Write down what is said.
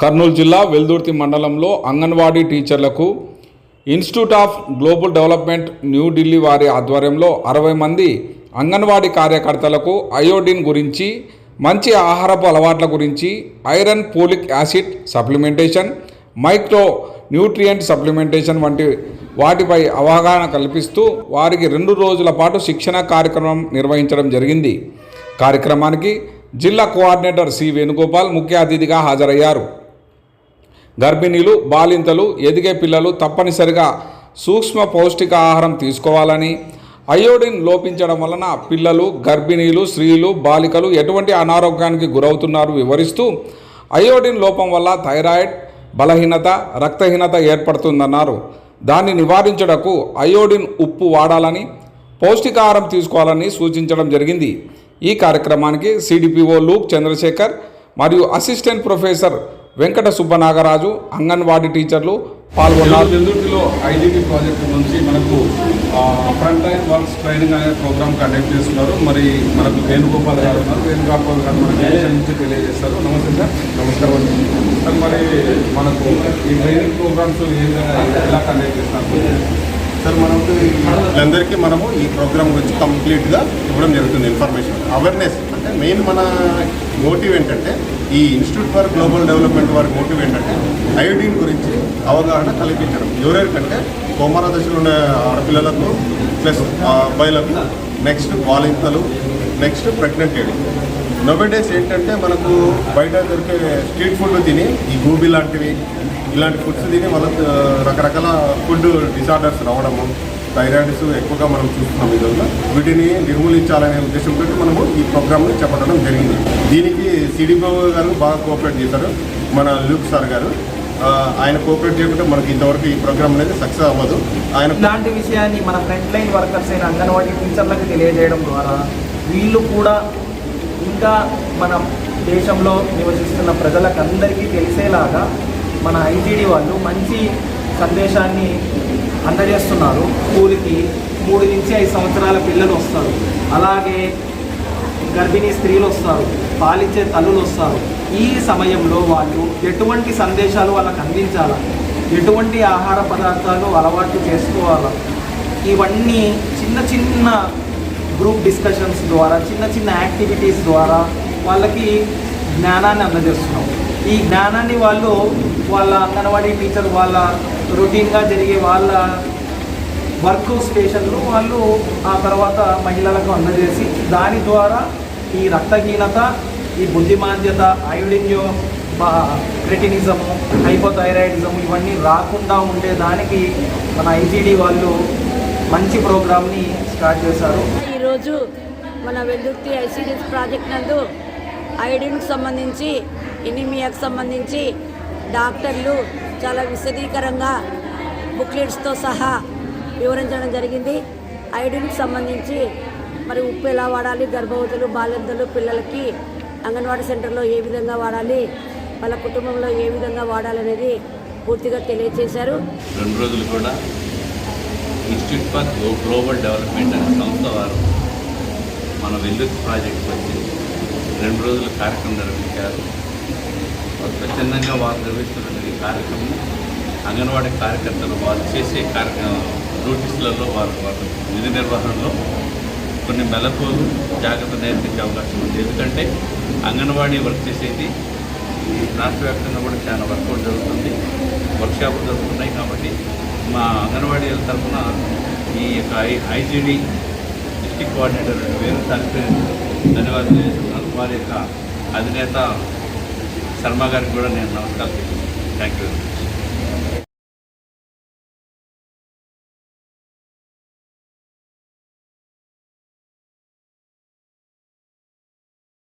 కర్నూలు జిల్లా వెల్దుర్తి మండలంలో అంగన్వాడీ టీచర్లకు institute of global development New Delhi వారి ఆధ్వర్యంలో అరవై మంది అంగన్వాడీ కార్యకర్తలకు అయోడిన్ గురించి మంచి ఆహారపు అలవాట్ల గురించి iron folic acid supplementation micro nutrient supplementation వంటి వాటిపై అవగాహన కల్పిస్తూ వారికి రెండు రోజుల పాటు శిక్షణ కార్యక్రమం నిర్వహించడం జరిగింది. కార్యక్రమానికి జిల్లా కోఆర్డినేటర్ సి వేణుగోపాల్ ముఖ్య అతిథిగా హాజరయ్యారు. గర్భిణీలు బాలింతలు ఎదిగే పిల్లలు తప్పనిసరిగా సూక్ష్మ పౌష్టిక ఆహారం తీసుకోవాలని అయోడిన్ లోపించడం వలన పిల్లలు గర్భిణీలు స్త్రీలు బాలికలు ఎటువంటి అనారోగ్యానికి గురవుతున్నారు వివరిస్తూ అయోడిన్ లోపం వల్ల థైరాయిడ్ బలహీనత రక్తహీనత ఏర్పడుతుందన్నారు. దాన్ని నివారించడకు అయోడిన్ ఉప్పు వాడాలని పౌష్టికాహారం తీసుకోవాలని సూచించడం జరిగింది. ఈ కార్యక్రమానికి సిడిపిఓ లూక్ చంద్రశేఖర్ మరియు అసిస్టెంట్ ప్రొఫెసర్ వెంకట సుబ్బనాగరాజు అంగన్వాడీ టీచర్లు పాల్గొన్నారు. వెల్దుర్తిలో ఐజీటీ ప్రాజెక్ట్ నుంచి మనకు ఫ్రంట్ లైన్ వర్క్స్ ట్రైనింగ్ అనే ప్రోగ్రామ్ కండక్ట్ చేస్తున్నారు. మరి మనకు వేణుగోపాల్ గారు ఉన్నారు. వేణుగోపాల్ గారు మన దేశం నుంచి తెలియజేస్తారు నమస్తే సార్. నమస్కారం సార్ మరి మనకు ఈ ట్రైనింగ్ ప్రోగ్రామ్స్ ఏ విధంగా ఎలా కండక్ట్ చేస్తున్నారు? సార్ మనకు వీళ్ళందరికీ మనము ఈ ప్రోగ్రామ్ గురించి కంప్లీట్గా ఇవ్వడం జరుగుతుంది ఇన్ఫర్మేషన్. అవేర్నెస్ అంటే మెయిన్ మన మోటివ్ ఏంటంటే ఈ ఇన్స్టిట్యూట్ ఫర్ గ్లోబల్ డెవలప్మెంట్ వారి మోటివ్ ఏంటంటే అయోడిన్ గురించి అవగాహన కల్పించడం. ఎవరెవరికంటే కోమర దశలో ఉన్న ఆడపిల్లలకు ప్లస్ అబ్బాయిలకు నెక్స్ట్ బాలింతలు నెక్స్ట్ ప్రెగ్నెంట్ లేడీ నోబెడేస్ ఏంటంటే మనకు బయట దొరికే స్ట్రీట్ ఫుడ్ తిని ఈ గోబీ లాంటివి ఇలాంటి ఫుడ్స్ తిని మనకు రకరకాల ఫుడ్ డిసార్డర్స్ రావడము థైరాయిడ్స్ ఎక్కువగా మనం చూస్తున్నాం ఈ రోజున వీటిని నిర్మూలించాలనే ఉద్దేశంతో మనము ఈ ప్రోగ్రామ్ని చేపట్టడం జరిగింది. దీనికి సిడిపో గారు బాగా కోఆపరేట్ చేశారు. మన లూక్ సార్ గారు ఆయన కోఆపరేట్ చేయకుంటే మనకి ఇంతవరకు ఈ ప్రోగ్రామ్ అనేది సక్సెస్ అవ్వదు. ఆయన ఇలాంటి విషయాన్ని మన ఫ్రంట్ లైన్ వర్కర్స్ అయిన అంగన్వాడీ టీచర్లకు తెలియజేయడం ద్వారా వీళ్ళు కూడా ఇంకా మన దేశంలో నివసిస్తున్న ప్రజలకు అందరికీ తెలిసేలాగా మన ఐటీడీ వాళ్ళు మంచి సందేశాన్ని అందజేస్తున్నారు. స్కూల్కి మూడు నుంచి ఐదు సంవత్సరాల పిల్లలు వస్తారు. అలాగే గర్భిణీ స్త్రీలు వస్తారు. పాలించే తల్లులు వస్తారు. ఈ సమయంలో వాళ్ళు ఎటువంటి సందేశాలు వాళ్ళకి అందించాలా? ఎటువంటి ఆహార పదార్థాలు అలవాటు చేసుకోవాలా? ఇవన్నీ చిన్న చిన్న గ్రూప్ డిస్కషన్స్ ద్వారా చిన్న చిన్న యాక్టివిటీస్ ద్వారా వాళ్ళకి జ్ఞానాన్ని అందజేస్తున్నాం. ఈ జ్ఞానాన్ని వాళ్ళు వాళ్ళ అంగన్వాడీ టీచర్ వాళ్ళ రొటీన్గా జరిగే వాళ్ళ వర్క్ స్టేషన్లో వాళ్ళు ఆ తర్వాత మహిళలకు అందజేసి దాని ద్వారా ఈ రక్తహీనత ఈ బుద్ధిమాంద్యత ఐడిన్యో క్రెటినిజము హైపోథైరాయిడిజము ఇవన్నీ రాకుండా ఉండేదానికి మన ఐజీడీ వాళ్ళు మంచి ప్రోగ్రామ్ని స్టార్ట్ చేశారు. ఈరోజు మన వెల్దుర్తి ఐసీడీఎస్ ప్రాజెక్ట్ నందు ఐడిన్కి సంబంధించి ఎనిమియాకు సంబంధించి డాక్టర్లు చాలా విశదీకరంగా బుక్లెట్స్తో సహా వివరించడం జరిగింది. ఐడిన్కి సంబంధించి మరి ఉప్పు ఎలా వాడాలి గర్భవతులు బాలింతలు పిల్లలకి అంగన్వాడీ సెంటర్లో ఏ విధంగా వాడాలి వాళ్ళ కుటుంబంలో ఏ విధంగా వాడాలనేది పూర్తిగా తెలియజేశారు రెండు రోజులు కూడా ఇన్స్టిట్యూట్ ఫర్ గ్లోబల్ డెవలప్మెంట్ అనే సంస్థ వారు మన వెల్లుక్ ప్రాజెక్ట్ వచ్చి రెండు రోజుల కార్యక్రమం నిర్వహించారు. స్వచ్ఛందంగా వారు నిర్వహిస్తున్న ఈ కార్యక్రమం అంగన్వాడీ కార్యకర్తలు వారు చేసే కార్యక్రమం డ్యూటీస్లలో వారు వారు విధి నిర్వహణలో కొన్ని మెలకువలు జాగ్రత్త నేర్పించే అవకాశం ఉంది. ఎందుకంటే అంగన్వాడీ వర్క్ చేసేది ఈ రాష్ట్ర వ్యాప్తంగా కూడా చాలా వర్కౌట్ జరుగుతుంది. వర్క్షాపులు జరుగుతున్నాయి కాబట్టి మా అంగన్వాడీ తరఫున ఈ యొక్క ఐ ఐజీడీ డిస్టిక్ కోఆర్డినేటర్ వేరు దానికి ధన్యవాదాలు చేస్తున్నాను. వారి యొక్క అధినేత శర్మ గారికి కూడా నేను నమస్కారం థ్యాంక్ యూ